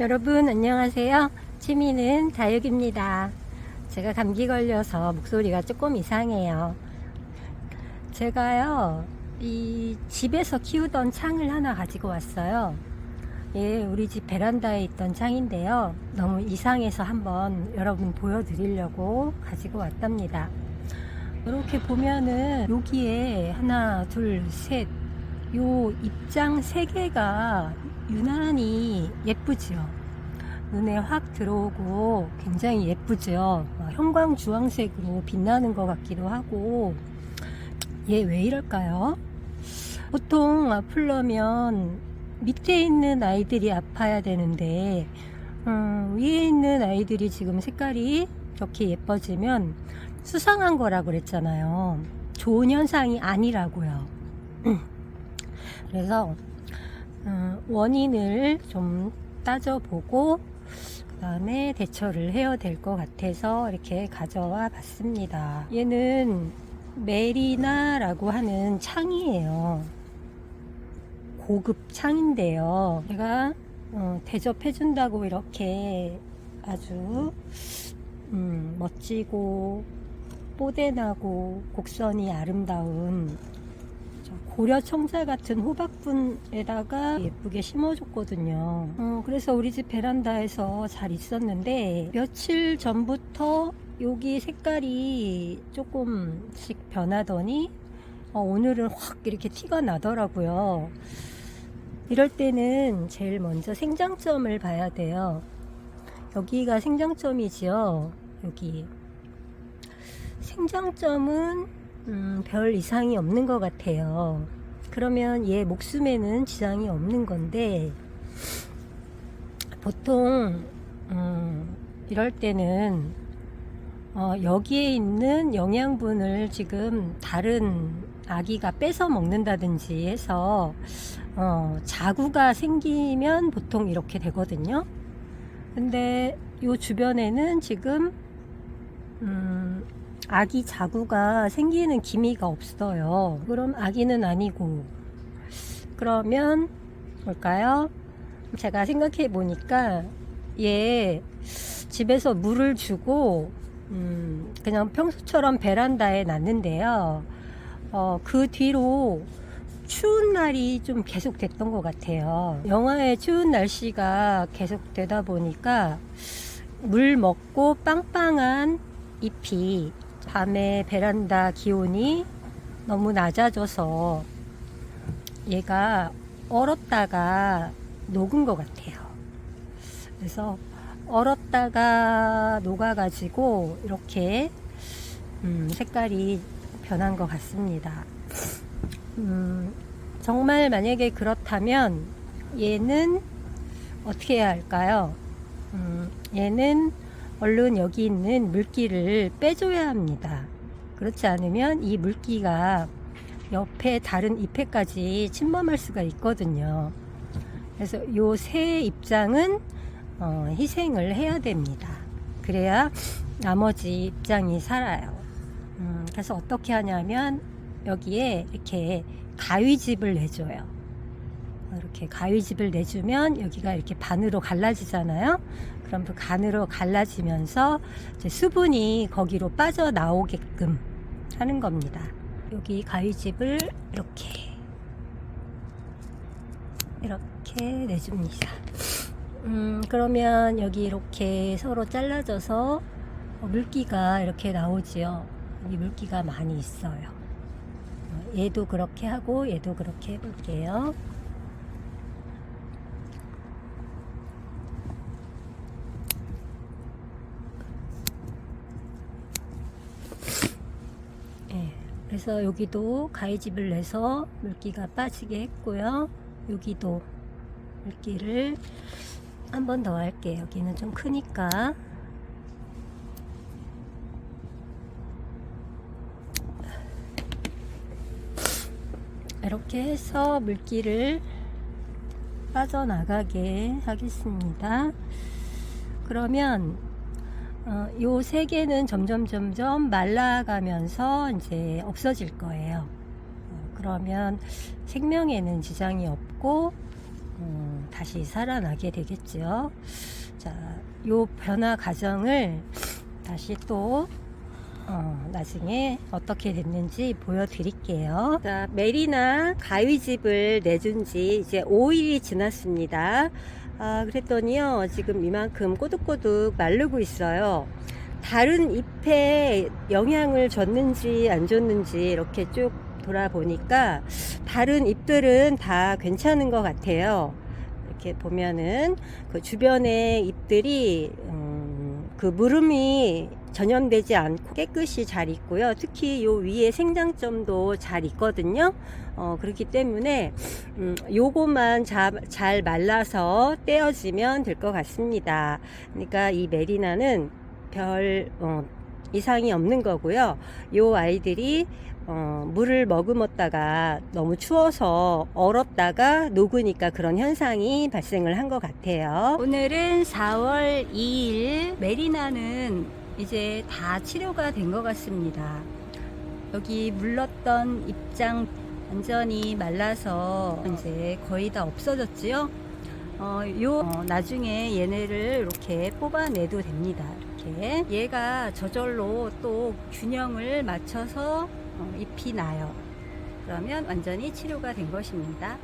여러분 안녕하세요. 취미는 다육입니다. 제가 감기 걸려서 목소리가 조금 이상해요. 제가요, 이 집에서 키우던 창을 하나 가지고 왔어요. 예, 우리 집 베란다에 있던 창인데요. 너무 이상해서 한번 여러분 보여드리려고 가지고 왔답니다. 이렇게 보면은 여기에 하나, 둘, 셋, 요 입장 세 개가 유난히 예쁘지요. 눈에 확 들어오고 굉장히 예쁘죠. 어, 형광 주황색으로 빛나는 것 같기도 하고 얘 왜 이럴까요? 보통 아플려면 밑에 있는 아이들이 아파야 되는데 음, 위에 있는 아이들이 지금 색깔이 이렇게 예뻐지면 수상한 거라고 그랬잖아요. 좋은 현상이 아니라고요. 그래서 음, 원인을 좀 따져보고 그 다음에 대처를 해야 될 것 같아서 이렇게 가져와 봤습니다. 얘는 메리나라고 하는 창이에요. 고급 창인데요. 제가 어, 대접해준다고 이렇게 아주 음, 멋지고 뽀대나고 곡선이 아름다운 저 고려 청자 같은 호박분에다가 예쁘게 심어줬거든요. 어, 그래서 우리 집 베란다에서 잘 있었는데 며칠 전부터 여기 색깔이 조금씩 변하더니 어, 오늘은 확 이렇게 티가 나더라고요. 이럴 때는 제일 먼저 생장점을 봐야 돼요. 여기가 생장점이지요. 여기. 생장점은 음, 별 이상이 없는 것 같아요. 그러면 얘 목숨에는 지장이 없는 건데, 보통, 음, 이럴 때는, 어, 여기에 있는 영양분을 지금 다른 아기가 뺏어 먹는다든지 해서, 어, 자구가 생기면 보통 이렇게 되거든요. 근데 요 주변에는 지금, 음, 아기 자구가 생기는 기미가 없어요. 그럼 아기는 아니고. 그러면 뭘까요? 제가 생각해 보니까 얘 집에서 물을 주고 음, 그냥 평소처럼 베란다에 놨는데요. 어, 그 뒤로 추운 날이 좀 계속 됐던 것 같아요. 영하의 추운 날씨가 계속 되다 보니까 물 먹고 빵빵한 잎이 밤에 베란다 기온이 너무 낮아져서 얘가 얼었다가 녹은 것 같아요. 그래서 얼었다가 녹아가지고 이렇게 음, 색깔이 변한 것 같습니다. 음, 정말 만약에 그렇다면 얘는 어떻게 해야 할까요? 음, 얘는 얼른 여기 있는 물기를 빼줘야 합니다. 그렇지 않으면 이 물기가 옆에 다른 잎에까지 침범할 수가 있거든요. 그래서 요 새 입장은 어, 희생을 해야 됩니다. 그래야 나머지 입장이 살아요. 음, 그래서 어떻게 하냐면 여기에 이렇게 가위집을 내줘요. 이렇게 가위집을 내주면 여기가 이렇게 반으로 갈라지잖아요. 그럼 그 간으로 갈라지면서 수분이 거기로 빠져나오게끔 하는 겁니다. 여기 가위집을 이렇게 이렇게 내줍니다. 음, 그러면 여기 이렇게 서로 잘라져서 물기가 이렇게 나오지요. 이 물기가 많이 있어요. 어, 얘도 그렇게 하고 얘도 그렇게 해볼게요. 예, 그래서 여기도 가위집을 내서 물기가 빠지게 했고요. 여기도 물기를 한 번 더 할게요. 여기는 좀 크니까. 이렇게 해서 물기를 빠져나가게 하겠습니다. 그러면 어, 요세 개는 점점 점점 말라가면서 이제 없어질 거예요. 어, 그러면 생명에는 지장이 없고 어, 다시 살아나게 되겠죠. 자, 요 변화 과정을 다시 또 어, 나중에 어떻게 됐는지 보여드릴게요. 자, 메리나 가위집을 내준 지 이제 5일이 지났습니다. 아, 그랬더니요, 지금 이만큼 꼬득꼬득 마르고 있어요. 다른 잎에 영향을 줬는지 안 줬는지 이렇게 쭉 돌아보니까 다른 잎들은 다 괜찮은 것 같아요. 이렇게 보면은 그 주변의 잎들이 음, 그 무름이 전염되지 않고 깨끗이 잘 있고요. 특히 요 위에 생장점도 잘 있거든요. 어, 그렇기 때문에 음, 요거만 자, 잘 말라서 떼어지면 될 것 같습니다. 그러니까 이 메리나는 별 어, 이상이 없는 거고요. 요 아이들이 어, 물을 머금었다가 너무 추워서 얼었다가 녹으니까 그런 현상이 발생을 한 것 같아요. 오늘은 4월 2일 메리나는 이제 다 치료가 된 것 같습니다. 여기 물렀던 입장 완전히 말라서 이제 거의 다 없어졌지요. 어, 요 어, 나중에 얘네를 이렇게 뽑아내도 됩니다. 이렇게 얘가 저절로 또 균형을 맞춰서 어, 잎이 나요. 그러면 완전히 치료가 된 것입니다.